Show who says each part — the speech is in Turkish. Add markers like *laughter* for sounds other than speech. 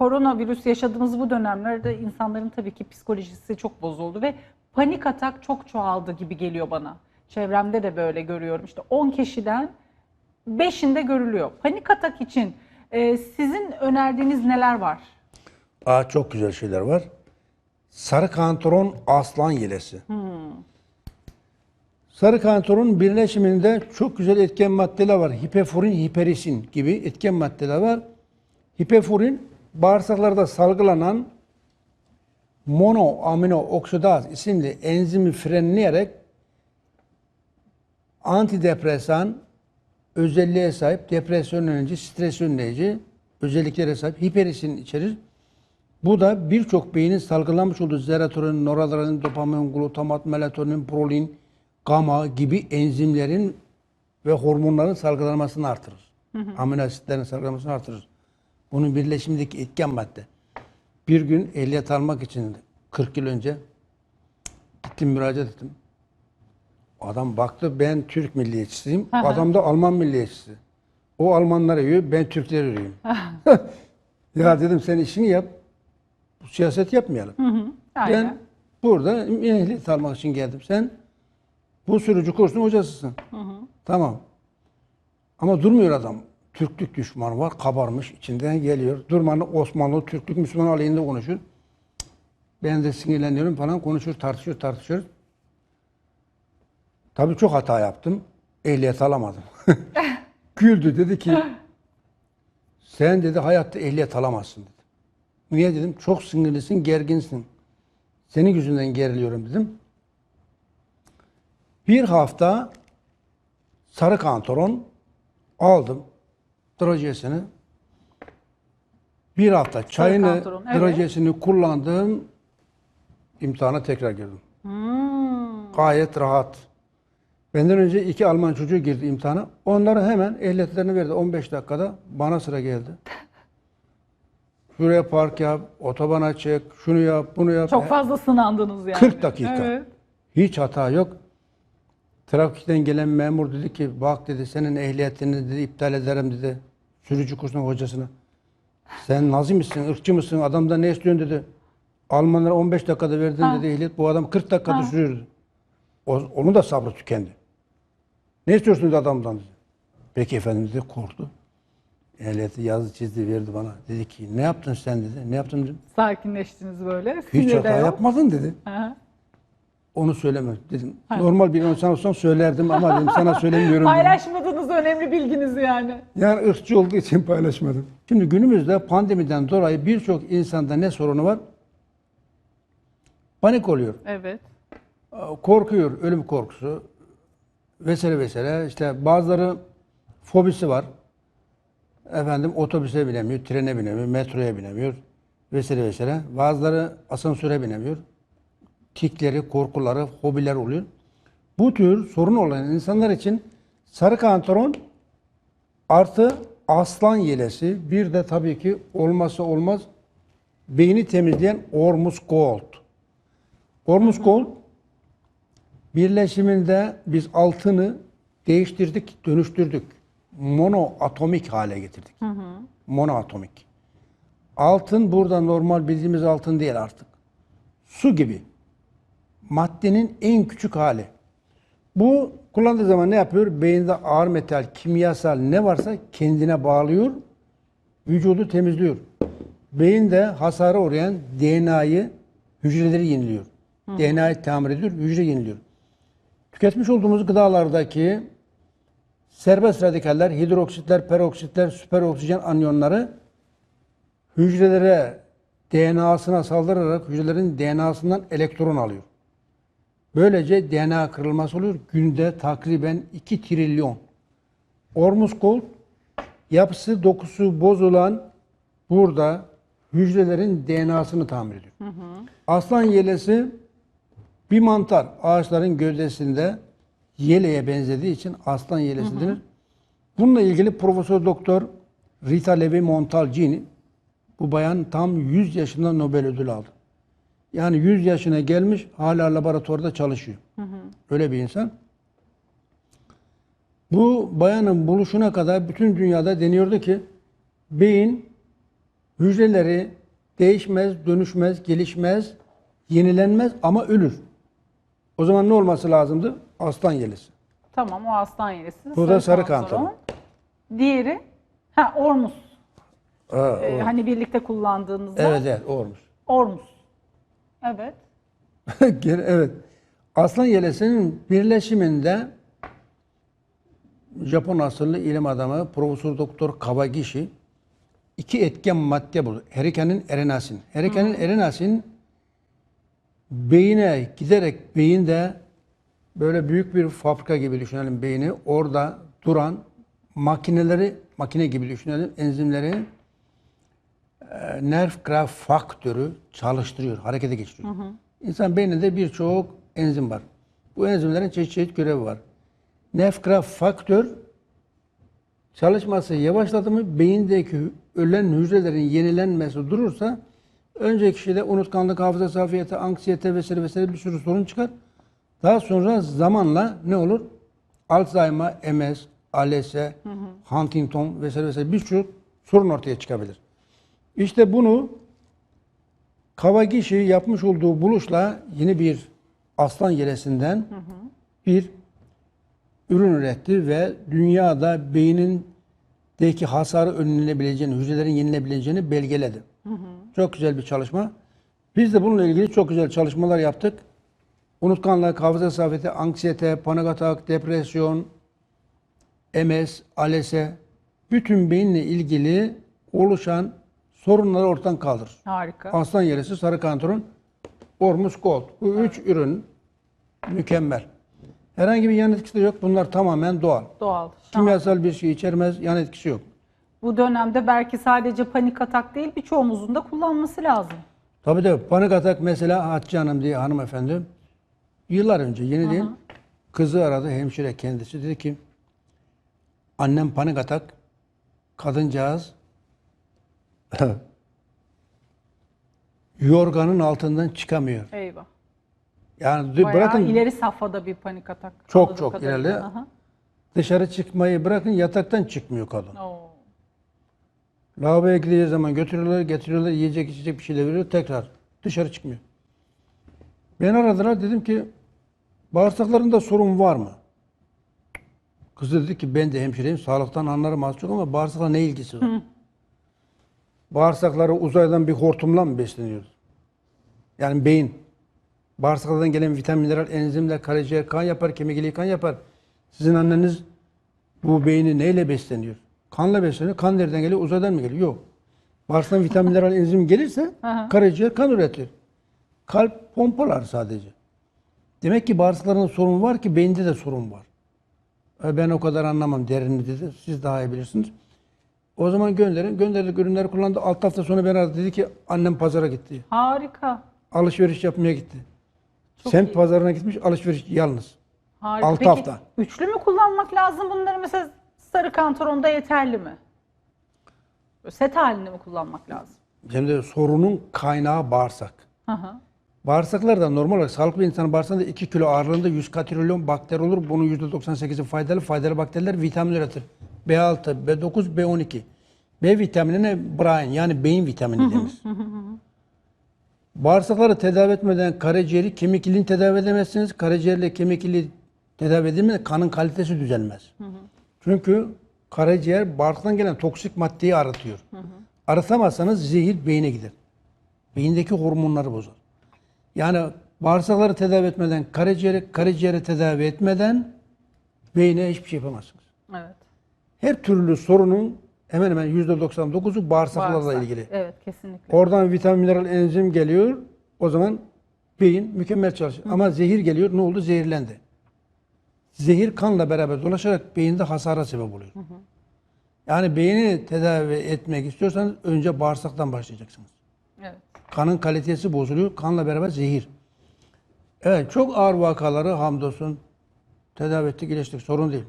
Speaker 1: koronavirüs yaşadığımız bu dönemlerde insanların tabii ki psikolojisi çok bozuldu ve panik atak çok çoğaldı gibi geliyor bana. Çevremde de böyle görüyorum. İşte 10 kişiden 5'inde görülüyor. Panik atak için e, sizin önerdiğiniz neler var?
Speaker 2: Aa, çok güzel şeyler var. Sarı kantaron aslan yelesi. Sarı kantaron birleşiminde çok güzel etken maddeler var. Hipefurin, hiperisin gibi etken maddeler var. Hipefurin bağırsaklarda salgılanan monoamino oksidaz isimli enzimi frenleyerek antidepresan özelliğe sahip, depresyon önleyici, stres önleyici özelliklere sahip hiperisin içerir. Bu da birçok beynin salgılanmış olduğu serotonin, noradrenalin, dopamin, glutamat, melatonin, prolin, gamma gibi enzimlerin ve hormonların salgılanmasını artırır. Amino asitlerin salgılanmasını artırır. Bunun birleşimindeki etken madde. Bir gün ehliyet almak için 40 yıl önce gittim müracaat ettim. Adam baktı ben Türk milliyetçisiyim. Adam da Alman milliyetçisi. O Almanları yiyor, ben Türkleri yiyorum. *laughs* ya dedim sen işini yap. Siyaset yapmayalım.
Speaker 1: Aynen.
Speaker 2: Ben burada ehliyet almak için geldim. Sen bu sürücü kursunun hocasısın. Tamam. Ama durmuyor adam. Türklük düşmanı var, kabarmış, içinden geliyor. Durmadan Osmanlı, Türklük, Müslüman aleyhinde konuşuyor. Ben de sinirleniyorum falan, konuşuyor, tartışıyor, tartışıyor. Tabii çok hata yaptım. Ehliyet alamadım. *laughs* Güldü dedi ki, sen dedi hayatta ehliyet alamazsın dedi. Niye dedim? Çok sinirlisin, gerginsin. Senin yüzünden geriliyorum dedim. Bir hafta sarı kantaron aldım drajesini. Bir hafta çayını,
Speaker 1: evet.
Speaker 2: drajesini kullandım. İmtihana tekrar girdim.
Speaker 1: Hmm.
Speaker 2: Gayet rahat. Benden önce iki Alman çocuğu girdi imtihana. Onlara hemen ehliyetlerini verdi. 15 dakikada bana sıra geldi. Şuraya park yap, otobana çek, şunu yap, bunu yap.
Speaker 1: Çok fazla sınandınız yani.
Speaker 2: 40 dakika.
Speaker 1: Evet.
Speaker 2: Hiç hata yok. Trafikten gelen memur dedi ki bak dedi senin ehliyetini dedi iptal ederim dedi. Sürücü kursunun hocasına. Sen nazi misin, ırkçı mısın, adamdan ne istiyorsun dedi. Almanlara 15 dakikada verdin dedi ehliyet. Bu adam 40 dakikada sürüyordu. O, onun da sabrı tükendi. Ne istiyorsun dedi adamdan dedi. Peki efendim dedi korktu. Ehliyeti yazdı çizdi verdi bana. Dedi ki ne yaptın sen dedi. Ne yaptın dedim.
Speaker 1: Sakinleştiniz böyle.
Speaker 2: Hiç hata
Speaker 1: yok.
Speaker 2: yapmadın dedi.
Speaker 1: Aha.
Speaker 2: Onu söyleme dedim. Normal bir insan olsam söylerdim ama dedim sana söylemiyorum.
Speaker 1: Paylaşmadığınız önemli bilginizi yani.
Speaker 2: Yani ırkçı olduğu için paylaşmadım. Şimdi günümüzde pandemiden dolayı birçok insanda ne sorunu var? Panik oluyor.
Speaker 1: Evet.
Speaker 2: Korkuyor, ölüm korkusu vesaire vesaire. İşte bazıları fobisi var. Efendim otobüse binemiyor, trene binemiyor, metroya binemiyor vesaire vesaire. Bazıları asansöre binemiyor. Tikleri, korkuları, hobiler oluyor. Bu tür sorun olan insanlar için sarı kantaron artı aslan yelesi bir de tabii ki olmazsa olmaz beyni temizleyen Ormus Gold. Ormus Gold birleşiminde biz altını değiştirdik, dönüştürdük. Monoatomik hale getirdik. Monoatomik. Altın burada normal bildiğimiz altın değil artık. Su gibi. Maddenin en küçük hali. Bu kullandığı zaman ne yapıyor? Beyinde ağır metal, kimyasal ne varsa kendine bağlıyor, vücudu temizliyor. Beyinde hasara uğrayan DNA'yı, hücreleri yeniliyor. DNA'yı tamir ediyor, hücre yeniliyor. Tüketmiş olduğumuz gıdalardaki serbest radikaller, hidroksitler, peroksitler, süper oksijen anyonları hücrelere DNA'sına saldırarak hücrelerin DNA'sından elektron alıyor. Böylece DNA kırılması oluyor. Günde takriben 2 trilyon. Ormus Gold yapısı dokusu bozulan burada hücrelerin DNA'sını tamir ediyor. Aslan yelesi bir mantar ağaçların gövdesinde yeleğe benzediği için aslan yelesi denir. Bununla ilgili Profesör Doktor Rita Levi Montalcini bu bayan tam 100 yaşında Nobel ödülü aldı. Yani 100 yaşına gelmiş hala laboratuvarda çalışıyor. Öyle bir insan. Bu bayanın buluşuna kadar bütün dünyada deniyordu ki beyin Hücreleri değişmez, dönüşmez, gelişmez, yenilenmez ama ölür. O zaman ne olması lazımdı? Aslan yelisi.
Speaker 1: Tamam o aslan yerisi.
Speaker 2: Bu da sarı kantaron.
Speaker 1: Diğeri ha ormus.
Speaker 2: Aa,
Speaker 1: Ee,
Speaker 2: o-
Speaker 1: hani birlikte kullandığınızda
Speaker 2: Evet evet o olmuş.
Speaker 1: ormus. Evet. *laughs*
Speaker 2: Evet. Aslan yelesinin birleşiminde Japon asıllı ilim adamı Profesör Doktor Kawagishi iki etken madde buldu. Herikenin erenasin. Herikenin erenasin beyine giderek beyinde böyle büyük bir fabrika gibi düşünelim beyni. Orada duran makineleri makine gibi düşünelim enzimleri e, nerve growth faktörü çalıştırıyor, harekete geçiriyor. İnsan beyninde birçok enzim var. Bu enzimlerin çeşit çeşit görevi var. Nerve growth faktör çalışması yavaşladı mı beyindeki ölen hücrelerin yenilenmesi durursa önceki kişide unutkanlık, hafıza zafiyeti, anksiyete vesaire vesaire bir sürü sorun çıkar. Daha sonra zamanla ne olur? Alzheimer, MS, ALS, Huntington vesaire vesaire birçok sorun ortaya çıkabilir. İşte bunu Kawagishi yapmış olduğu buluşla yeni bir aslan yelesinden bir ürün üretti ve dünyada beynindeki hasarı önlenebileceğini, hücrelerin yenilebileceğini belgeledi. Çok güzel bir çalışma. Biz de bununla ilgili çok güzel çalışmalar yaptık. Unutkanlık, hafıza zafiyeti, anksiyete, panik atak, depresyon, MS, ALS, bütün beyinle ilgili oluşan sorunları ortadan kaldırır.
Speaker 1: Harika.
Speaker 2: Aslan yerisi, sarı kantaron, ormus gold. Bu üç ürün mükemmel. Herhangi bir yan etkisi de yok. Bunlar tamamen doğal.
Speaker 1: Doğal.
Speaker 2: Kimyasal bir şey içermez, yan etkisi yok.
Speaker 1: Bu dönemde belki sadece panik atak değil birçoğumuzun da kullanması lazım.
Speaker 2: Tabii de panik atak mesela Hatice Hanım diye hanımefendi yıllar önce yeni değil kızı aradı hemşire kendisi dedi ki annem panik atak kadıncağız *laughs* yorganın altından çıkamıyor.
Speaker 1: Eyvah.
Speaker 2: Yani
Speaker 1: Bayağı
Speaker 2: bırakın
Speaker 1: ileri safhada bir panik atak.
Speaker 2: Çok çok
Speaker 1: kadarıyla.
Speaker 2: ileride.
Speaker 1: Aha.
Speaker 2: dışarı çıkmayı bırakın yataktan çıkmıyor kadın.
Speaker 1: Oo.
Speaker 2: Lavaboya gideceği zaman götürüyorlar, getiriyorlar, yiyecek içecek bir şeyler veriyor, tekrar dışarı çıkmıyor. Beni aradılar, dedim ki bağırsaklarında sorun var mı? Kız dedi ki ben de hemşireyim, sağlıktan anlarım az çok ama bağırsakla ne ilgisi var? Bağırsakları uzaydan bir hortumla mı besleniyor? Yani beyin. Bağırsaklardan gelen vitaminler, enzimler, karaciğer kan yapar, kemik iliği kan yapar. Sizin anneniz bu beyni neyle besleniyor? Kanla besleniyor. Kan nereden geliyor? Uzaydan mı geliyor? Yok. Bağırsaktan vitaminler, enzim gelirse karaciğer kan üretir. Kalp pompalar sadece. Demek ki bağırsaklarında sorun var ki beyinde de sorun var. E, Ben o kadar anlamam derini dedi. Siz daha iyi bilirsiniz. O zaman gönderin. Gönderdik ürünleri kullandı. 6 hafta sonra beni aradı. Dedi ki annem pazara gitti.
Speaker 1: Harika.
Speaker 2: Alışveriş yapmaya gitti.
Speaker 1: Çok
Speaker 2: Semt
Speaker 1: iyi.
Speaker 2: pazarına gitmiş alışveriş yalnız.
Speaker 1: Harika.
Speaker 2: Altı
Speaker 1: Peki,
Speaker 2: hafta.
Speaker 1: Üçlü mü kullanmak lazım bunları mesela sarı kantaronda yeterli mi? Böyle Set halinde mi kullanmak lazım?
Speaker 2: Şimdi sorunun kaynağı bağırsak.
Speaker 1: Hı hı.
Speaker 2: Bağırsaklarda normal olarak sağlıklı bir insanın bağırsağında 2 kilo ağırlığında 100 katrilyon bakteri olur. Bunun %98'i faydalı. Faydalı bakteriler vitamin üretir. B6, B9, B12. B vitaminine brain yani beyin vitamini denir. Bağırsakları tedavi etmeden karaciğeri, kemik iliğini tedavi edemezsiniz. Karaciğerle kemik iliği tedavi edilmeden kanın kalitesi düzelmez. Çünkü karaciğer bağırsaktan gelen toksik maddeyi arıtıyor. Arıtamazsanız zehir beyine gider. Beyindeki hormonları bozar. Yani bağırsakları tedavi etmeden, karaciğeri, karaciğeri tedavi etmeden beyne hiçbir şey yapamazsınız.
Speaker 1: Evet.
Speaker 2: Her türlü sorunun hemen hemen %99'u bağırsaklarla
Speaker 1: Bağırsak.
Speaker 2: ilgili.
Speaker 1: Evet kesinlikle.
Speaker 2: Oradan vitamin, mineral, enzim geliyor. O zaman beyin mükemmel çalışıyor. Ama zehir geliyor. Ne oldu? Zehirlendi. Zehir kanla beraber dolaşarak beyinde hasara sebep oluyor. Yani beyni tedavi etmek istiyorsanız önce bağırsaktan başlayacaksınız.
Speaker 1: Evet.
Speaker 2: Kanın kalitesi bozuluyor. Kanla beraber zehir. Evet çok ağır vakaları hamdolsun tedavi ettik, iyileştik. Sorun değil.